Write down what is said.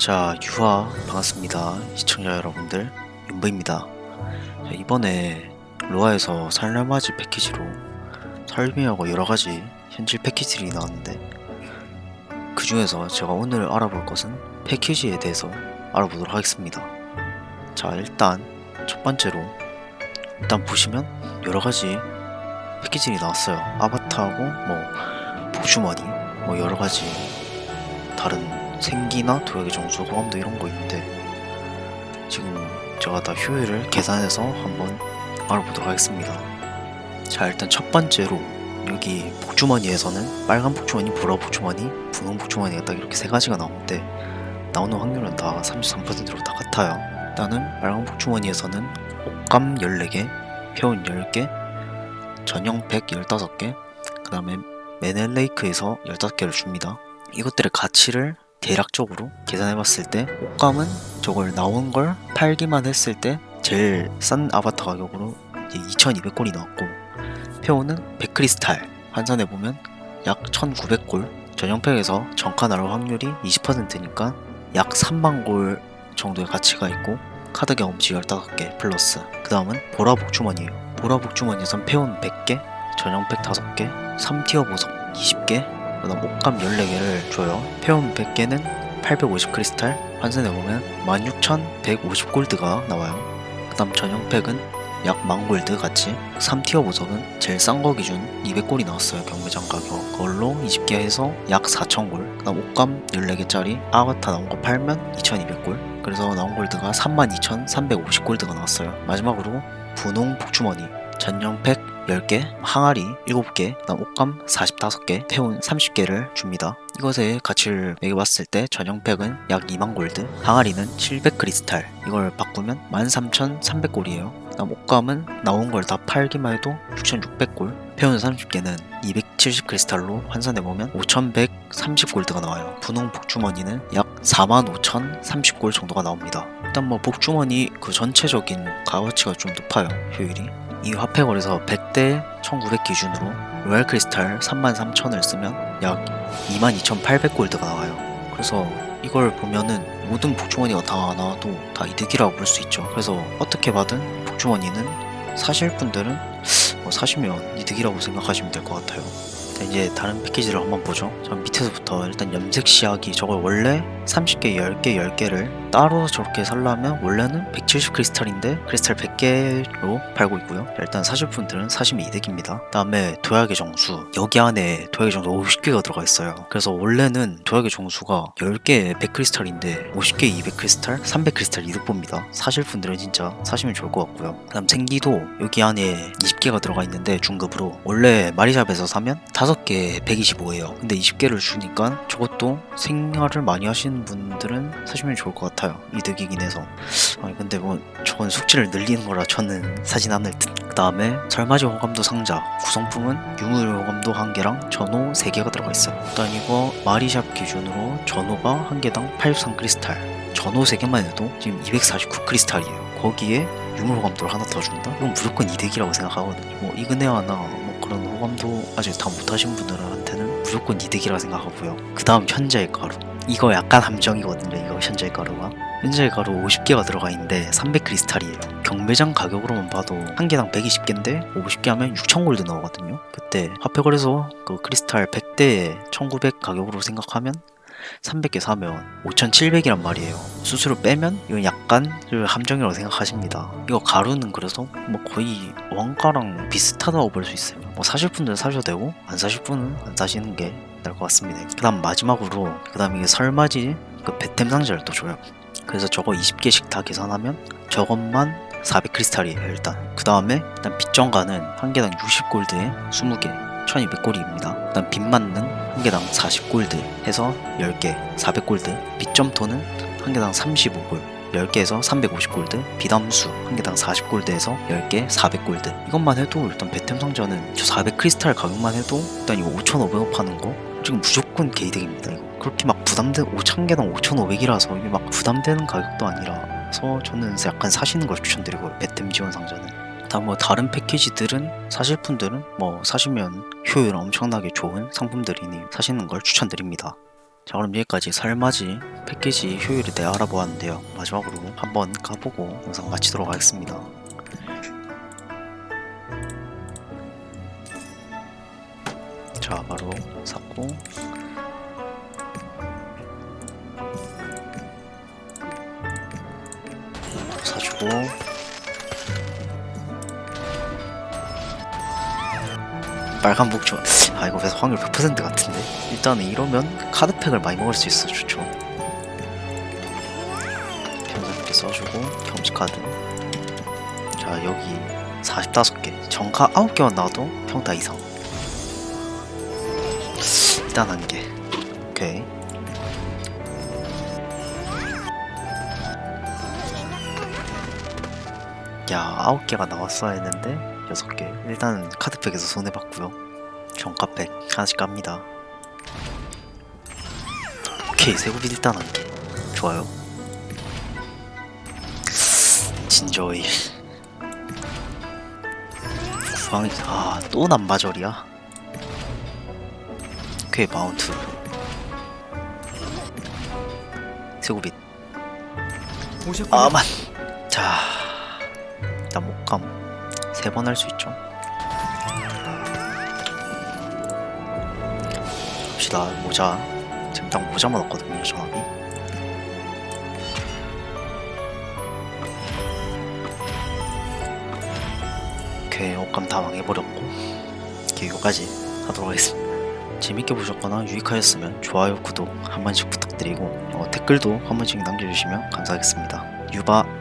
자, 유아 반갑습니다. 시청자 여러분들, 윤부입니다. 자, 이번에 로아에서 살날맞이 패키지로 설명하고 여러 가지 현질 패키지들이 나왔는데 그 중에서 제가 오늘 알아볼 것은 패키지에 대해서 알아보도록 하겠습니다. 자, 일단 첫 번째로 일단 보시면 여러 가지 패키지들이 나왔어요. 아바타하고 뭐 복주머니 뭐 여러 가지 다른 생기나 도약의 정수, 호감도 이런 거 있는데 지금 제가 다 효율을 계산해서 한번 알아보도록 하겠습니다. 자 일단 첫 번째로 여기 복주머니에서는 빨간 복주머니, 보라 복주머니, 분홍 복주머니가 딱 이렇게 세 가지가 나오는데 나오는 확률은 다 33%로 다 같아요. 일단은 빨간 복주머니에서는 옷감 14개, 표운 10개, 전용팩 15개, 그 다음에 메넬레이크에서 15개를 줍니다. 이것들의 가치를 대략적으로 계산해봤을 때 옷감은 저걸 나온 걸 팔기만 했을 때 제일 싼 아바타 가격으로 2200골이 나왔고 표는 100크리스탈. 환산해보면 약 1900골. 전용팩에서 정카 나올 확률이 20%니까 약 3만 골 정도의 가치가 있고 카드 경험치 15개 플러스. 그 다음은 보라 복 주머니예요. 보라 복 주머니에선 페온 100개 전용팩 5개 3티어 보석 20개 그 다음 옷감 14개를 줘요. 페온 100개는 850 크리스탈 환산해보면 16,150 골드가 나와요. 그 다음 전용 팩은 약 10,000골드 같이 3티어 보석은 제일 싼 거 기준 200골이 나왔어요 경매장 가격. 그걸로 20개 해서 약 4,000골. 그 다음 옷감 14개짜리 아바타 나온 거 팔면 2,200골. 그래서 나온 골드가 32,350골드가 나왔어요. 마지막으로 분홍 복주머니 전용팩 10개, 항아리 7개, 그다음 옷감 45개, 태운 30개를 줍니다. 이것의 가치를 매겨봤을 때 전용팩은 약 2만 골드, 항아리는 700 크리스탈, 이걸 바꾸면 13,300골이에요. 그다음 옷감은 나온 걸 다 팔기만 해도 6,600골, 태운 30개는 270 크리스탈로 환산해보면 5,130 골드가 나와요. 분홍 복주머니는 약 45,030골 정도가 나옵니다. 일단 뭐 복주머니 그 전체적인 값어치가 좀 높아요, 효율이. 이 화폐거래에서 100대 1900 기준으로 로얄 크리스탈 33,000을 쓰면 약 22,800골드가 나와요. 그래서 이걸 보면은 모든 복주머니가 다 나와도 다 이득이라고 볼 수 있죠. 그래서 어떻게 봐든 복주머니는 사실 분들은 뭐 사시면 이득이라고 생각하시면 될 것 같아요. 자, 이제 다른 패키지를 한번 보죠. 저 밑에서부터 일단 염색 시약이 저걸 원래 30개, 10개, 10개를 따로 저렇게 살려면 원래는 170 크리스탈인데 크리스탈 100개로 팔고 있고요. 자, 일단 사실 분들은 사시면 이득입니다. 다음에 도약의 정수 여기 안에 도약의 정수 50개가 들어가 있어요. 그래서 원래는 도약의 정수가 10개에 100 크리스탈인데 50개에 200 크리스탈, 300 크리스탈 이득 봅니다. 사실 분들은 진짜 사시면 좋을 것 같고요. 그 다음 생기도 여기 안에 20개가 들어가 있는데 중급으로 원래 마리샵에서 사면 5개 125예요. 근데 20개를 주니까 저것도 생활을 많이 하시는 분들은 사시면 좋을 것 같아요. 이득이긴 해서. 아니 근데 뭐 저건 숙지를 늘리는 거라 저는 사진 듯. 그 다음에 설맞이 호감도 상자 구성품은 유물 호감도 한 개랑 전호 3개가 들어가 있어요. 일단 이거 마리샵 기준으로 전호가 한 개당 83 크리스탈. 전호 3개만 해도 지금 249 크리스탈이에요. 거기에 유물 호감도를 하나 더 준다? 그럼 무조건 이득이라고 생각하거든요. 뭐 이그네아나 뭐 그런 호감도 아직 다 못하신 분들한테는 무조건 이득이라 생각하고요. 그 다음 현재의 가루. 이거 약간 함정이거든요. 이거 현재의 가루가. 현재의 가루 50개가 들어가 있는데 300 크리스탈이에요. 경매장 가격으로만 봐도 한 개당 120개인데 50개 하면 6,000골드 나오거든요. 그때 화폐거래소 그 크리스탈 100대에 1,900 가격으로 생각하면 300개 사면 5,700이란 말이에요. 수수료 빼면 이건 약간 그 함정이라고 생각하십니다. 이거 가루는 그래서 뭐 거의 원가랑 비슷하다고 볼 수 있어요. 뭐 사실 분들은 사셔도 되고 안 사실 분은 안 사시는 게 나을 것 같습니다. 그다음 마지막으로 그다음 이게 설맞이 그 배템 상자를 또 줘요. 그래서 저거 20개씩 다 계산하면 저것만 400 크리스탈이에요 일단 그 다음에 일단 빚정가는 한 개당 60골드에 20개 1200골드입니다. 일단 빚 맞는 한 개당 40골드 해서 10개 400골드. 빚점토는 한 개당 35골 10개에서 350골드. 비담수 한 개당 40골드에서 10개 400골드. 이것만 해도 일단 배템 상자는 저 400 크리스탈 가격만 해도 일단 이거 5,500원 파는 거 지금 무조건 개이득입니다 이거. 그렇게 막 부담된 5,000개당 5,500이라서 이게 막 부담되는 가격도 아니라서 저는 약간 사시는 걸 추천드리고요 배템 지원 상자는 다음 뭐 다른 패키지들은 사실 분들은 뭐 사시면 효율 엄청나게 좋은 상품들이니 사시는 걸 추천드립니다. 자 그럼 여기까지 설맞이 패키지 효율에 대해 알아보았는데요. 마지막으로 한번 가보고 영상 마치도록 하겠습니다. 자 바로 샀고. 사주고 빨간 목줄 아 이거 그래서 확률 100% 같은데? 일단은 이러면 카드팩을 많이 먹을 수 있어 좋죠. 평소 이렇게 써주고 경치 카드. 자 여기 45개. 정카 9개만 나와도 평타 이상. 일단 한개. 오케이. 야 9개가 나왔어야 했는데 6개. 일단 카드팩에서 손해봤고요. 정카팩 하나씩 깝니다. 오케이 세구비 일단 한개 좋아요. 진저일 구황이 아또 남바절이야? 오케이 마운트. 오셨군요. 아만 자 일단 목감 세 번 할 수 있죠. 갑시다 모자 지금 딱 모자만 없거든요 정합이. 오케이 옷감 다 망해버렸고. 여기까지 하도록 하겠습니다. 재밌게 보셨거나 유익하였으면 좋아요 구독 한 번씩 부탁드리고 어, 댓글도 한 번씩 남겨주시면 감사하겠습니다. 유바